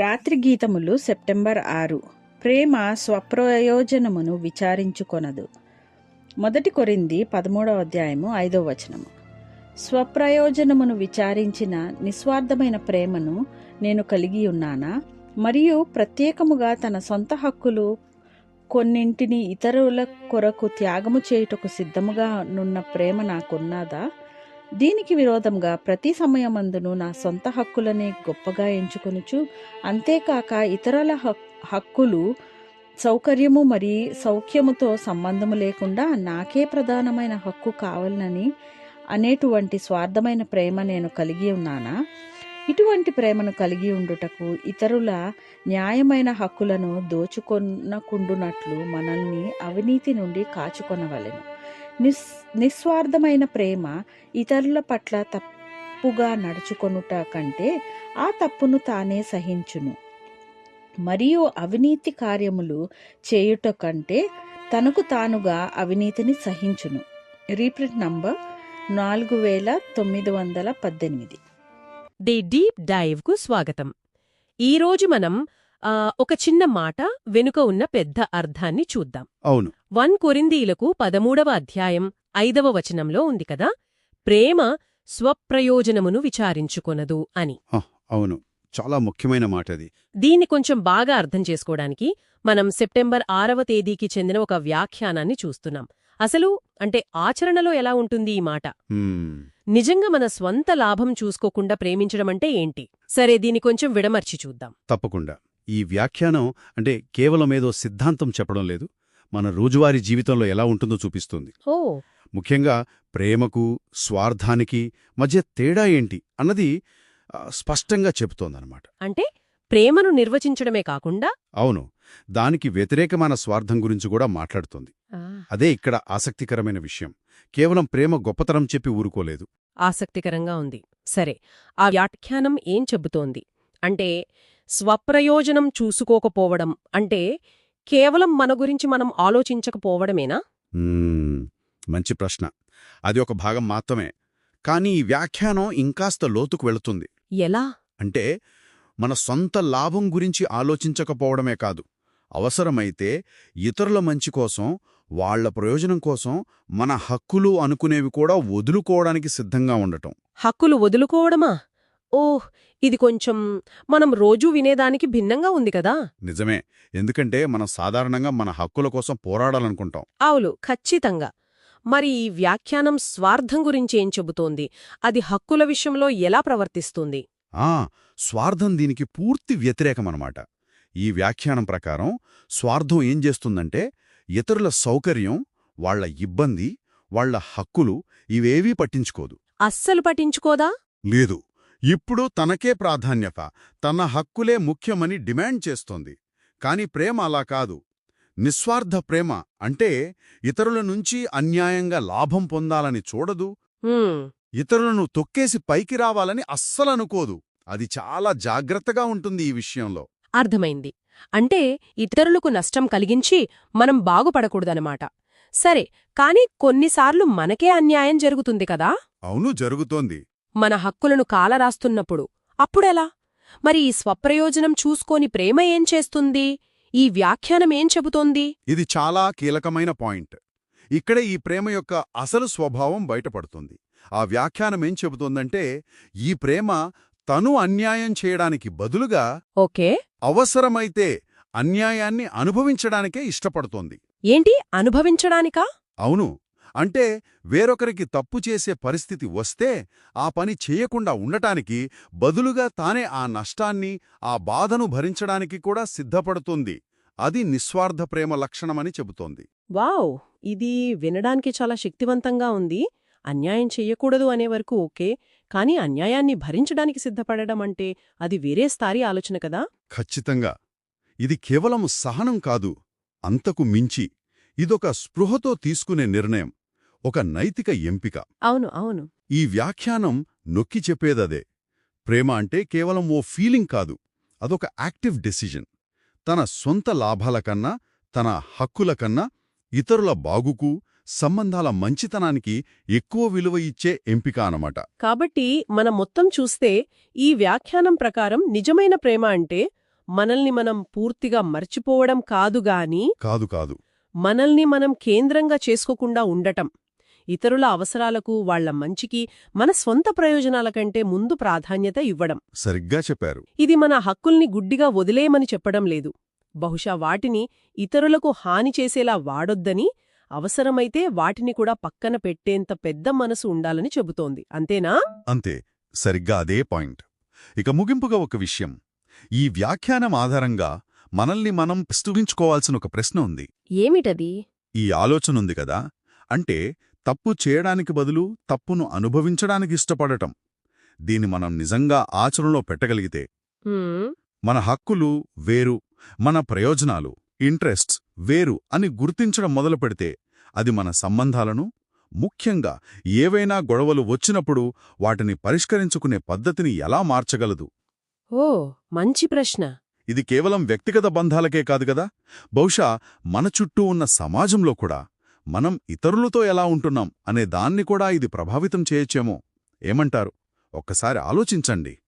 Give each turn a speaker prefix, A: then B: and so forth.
A: రాత్రి గీతములు సెప్టెంబర్ ఆరు. ప్రేమ స్వప్రయోజనమును విచారించుకొనదు. మొదటి కొరింది పదమూడవ అధ్యాయము ఐదవ వచనము. స్వప్రయోజనమును విచారించిన నిస్వార్థమైన ప్రేమను నేను కలిగి ఉన్నానా? మరియు ప్రత్యేకముగా తన సొంత హక్కులు కొన్నింటిని ఇతరుల కొరకు త్యాగము చేయుటకు సిద్ధముగా నున్న ప్రేమ నాకున్నదా? దీనికి విరోధంగా ప్రతి సమయమందును నా సొంత హక్కులనే గొప్పగా ఎంచుకొనుచు అంతేకాక ఇతరుల హక్- హక్కులు సౌకర్యము మరి సౌఖ్యముతో సంబంధము లేకుండా నాకే ప్రధానమైన హక్కు కావాలని అనేటువంటి స్వార్థమైన ప్రేమ నేను కలిగి ఉన్నానా? ఇటువంటి ప్రేమను కలిగి ఉండుటకు ఇతరుల న్యాయమైన హక్కులను దోచుకొనకుండునట్లు మనల్ని అవినీతి నుండి కాచుకొనవలెను. నిస్ నిస్వార్థమైన ప్రేమ ఇతరుల పట్ల తప్పుగా నడుచుకొనుట కంటే ఆ తప్పును తానే సహించును. మరియు అవినీతి కార్యములు చేయుట కంటే తనకు తానుగా అవినీతిని సహించును. రీప్రింట్ నంబర్ నాలుగు వేల తొమ్మిది వందల పద్దెనిమిది.
B: ది డీప్ డైవ్కు స్వాగతం. ఈరోజు మనం ఒక చిన్న మాట వెనుక ఉన్న పెద్ద అర్థాన్ని చూద్దాం.
C: అవును.
B: వన్ కొరిందీలకు పదమూడవ అధ్యాయం ఐదవ వచనంలో ఉంది కదా? ప్రేమ స్వప్రయోజనమును విచారించుకొనదు అని.
C: అవును. చాలా ముఖ్యమైన మాట అది.
B: దీన్ని కొంచెం బాగా అర్థం చేసుకోవడానికి మనం సెప్టెంబర్ ఆరవ తేదీకి చెందిన ఒక వ్యాఖ్యానాన్ని చూస్తున్నాం. అసలు అంటే ఆచరణలో ఎలా ఉంటుంది ఈ మాట? నిజంగా మన స్వంత లాభం చూసుకోకుండా ప్రేమించడమంటే ఏంటి? సరే దీని కొంచెం విడమర్చి చూద్దాం.
C: తప్పకుండా. ఈ వ్యాఖ్యానం అంటే కేవలం ఏదో సిద్ధాంతం చెప్పడం లేదు. మన రోజువారీ జీవితంలో ఎలా ఉంటుందో చూపిస్తుంది. ముఖ్యంగా ప్రేమకు స్వార్థానికి మధ్య తేడా ఏంటి అన్నది స్పష్టంగా చెబుతోందన్నమాట.
B: అంటే ప్రేమను నిర్వచించడమే కాకుండా
C: అవును. దానికి వ్యతిరేకమైన స్వార్థం గురించి కూడా మాట్లాడుతోంది. అదే ఇక్కడ ఆసక్తికరమైన విషయం. కేవలం ప్రేమ గొప్పతనం చెప్పి ఊరుకోలేదు.
B: ఆసక్తికరంగా ఉంది. సరే ఆ వ్యాఖ్యానం ఏం చెబుతోంది? అంటే స్వప్రయోజనం చూసుకోకపోవడం అంటే కేవలం మన గురించి మనం ఆలోచించకపోవడమేనా?
C: మంచి ప్రశ్న. అది ఒక భాగం మాత్రమే. కానీ ఈ వ్యాఖ్యానం ఇంకాస్త లోతుకు వెళుతుంది.
B: ఎలా?
C: అంటే మన సొంత లాభం గురించి ఆలోచించకపోవడమే కాదు. అవసరమైతే ఇతరుల మంచి కోసం వాళ్ళ ప్రయోజనం కోసం మన హక్కులు అనుకునేవి కూడా వదులుకోవడానికి సిద్ధంగా ఉండటం.
B: హక్కులు వదులుకోవడమా? ఓహ్ ఇది కొంచెం మనం రోజూ వినేదానికి భిన్నంగా ఉంది కదా?
C: నిజమే. ఎందుకంటే మనం సాధారణంగా మన హక్కుల కోసం పోరాడాలనుకుంటాం.
B: అవును ఖచ్చితంగా. మరి ఈ వ్యాఖ్యానం స్వార్థం గురించి ఏం చెబుతోంది? అది హక్కుల విషయంలో ఎలా ప్రవర్తిస్తుంది?
C: ఆ స్వార్థం దీనికి పూర్తి వ్యతిరేకమనమాట. ఈ వ్యాఖ్యానం ప్రకారం స్వార్థం ఏం చేస్తుందంటే ఇతరుల సౌకర్యం వాళ్ళ ఇబ్బంది వాళ్ళ హక్కులు ఇవేవీ పట్టించుకోదు.
B: అస్సలు పట్టించుకోదా?
C: లేదు. ఇప్పుడు తనకే ప్రాధాన్యత తన హక్కులే ముఖ్యమని డిమాండ్ చేస్తోంది. కాని ప్రేమ అలా కాదు. నిస్వార్థ ప్రేమ అంటే ఇతరుల నుంచి అన్యాయంగా లాభం పొందాలని చూడదు. ఇతరులను తొక్కేసి పైకి రావాలని అస్సలనుకోదు అది చాలా జాగ్రత్తగా ఉంటుంది ఈ విషయంలో.
B: అర్థమైంది. అంటే ఇతరులకు నష్టం కలిగించి మనం బాగుపడకూడదనమాట సరే కాని కొన్నిసార్లు మనకే అన్యాయం జరుగుతుంది కదా?
C: అవును జరుగుతోంది.
B: మన హక్కులను కాలరాస్తున్నప్పుడు అప్పుడెలా? మరి ఈ స్వప్రయోజనం చూసుకోని ప్రేమ ఏం చేస్తుంది? ఈ వ్యాఖ్యానం ఏం చెబుతోంది?
C: ఇది చాలా కీలకమైన పాయింట్. ఇక్కడే ఈ ప్రేమ యొక్క అసలు స్వభావం బయటపడుతుంది. ఆ వ్యాఖ్యానమేం చెబుతోందంటే ఈ ప్రేమ తను అన్యాయం చేయడానికి బదులుగా
B: ఓకే.
C: అవసరమైతే అన్యాయాన్ని అనుభవించడానికే ఇష్టపడుతోంది.
B: ఏంటి? అనుభవించడానికా?
C: అవును. అంటే వేరొకరికి తప్పు చేసే పరిస్థితి వస్తే ఆ పని చేయకుండా ఉండటానికి బదులుగా తానే ఆ నష్టాన్ని ఆ బాధను భరించడానికి కూడా సిద్ధపడుతుంది. అది నిస్వార్థ ప్రేమ లక్షణమని చెబుతోంది.
B: వావ్! ఇది వినడానికి చాలా శక్తివంతంగా ఉంది. అన్యాయం చెయ్యకూడదు అనే వరకు ఓకే కానీ అన్యాయాన్ని భరించడానికి సిద్ధపడడం అంటే అది వేరే స్థాయి ఆలోచన కదా?
C: ఖచ్చితంగా. ఇది కేవలం సహనం కాదు అంతకు మించి. ఇదొక స్పృహతో తీసుకునే నిర్ణయం. ఒక నైతిక ఎంపిక.
B: అవును అవును.
C: ఈ వ్యాఖ్యానం నొక్కి చెప్పేదదే. ప్రేమ అంటే కేవలం ఓ ఫీలింగ్ కాదు అదొక యాక్టివ్ డెసిజన్ తన సొంత లాభాల కన్నా తన హక్కుల కన్నా ఇతరుల బాగుకు సంబంధాల మంచితనానికి ఎక్కువ విలువ ఇచ్చే ఎంపిక అనమాట
B: కాబట్టి మనం మొత్తం చూస్తే ఈ వ్యాఖ్యానం ప్రకారం నిజమైన ప్రేమ అంటే మనల్ని మనం పూర్తిగా మర్చిపోవడం కాదుగాని
C: కాదు కాదు.
B: మనల్ని మనం కేంద్రంగా చేసుకోకుండా ఉండటం. ఇతరుల అవసరాలకు వాళ్ళ మంచికి మన స్వంత ప్రయోజనాల కంటే ముందు ప్రాధాన్యత ఇవ్వడం.
C: సరిగ్గా చెప్పారు.
B: ఇది మన హక్కుల్ని గుడ్డిగా వదిలేయమని చెప్పడం లేదు. బహుశా వాటిని ఇతరులకు హాని చేసేలా వాడొద్దని అవసరమైతే వాటిని కూడా పక్కన పెట్టేంత పెద్ద మనసు ఉండాలని చెబుతోంది. అంతేనా?
C: అంతే. సరిగ్గా అదే పాయింట్. ఇక ముగింపుగా ఒక విషయం. ఈ వ్యాఖ్యానం ఆధారంగా మనల్ని మనం ప్రశ్నించుకోవాల్సిన ఒక ప్రశ్న ఉంది.
B: ఏమిటది?
C: ఈ ఆలోచన ఉంది కదా. అంటే తప్పు చేయడానికి బదులు తప్పును అనుభవించడానికి ఇష్టపడటం. దీన్ని మనం నిజంగా ఆచరణలో పెట్టగలిగితే మన హక్కులు వేరు మన ప్రయోజనాలు ఇంట్రెస్ట్స్ వేరు అని గుర్తించడం మొదలుపెడితే అది మన సంబంధాలను ముఖ్యంగా ఏవైనా గొడవలు వచ్చినప్పుడు వాటిని పరిష్కరించుకునే పద్ధతిని ఎలా మార్చగలదు?
B: ఓ మంచి ప్రశ్న.
C: ఇది కేవలం వ్యక్తిగత బంధాలకే కాదు కదా! బహుశా మన చుట్టూ ఉన్న సమాజంలో కూడా. మనం ఇతరులతో ఎలా ఉంటున్నాం అనే దాన్ని కూడా ఇది ప్రభావితం చేయొచ్చేమో. ఏమంటారు? ఒక్కసారి ఆలోచించండి.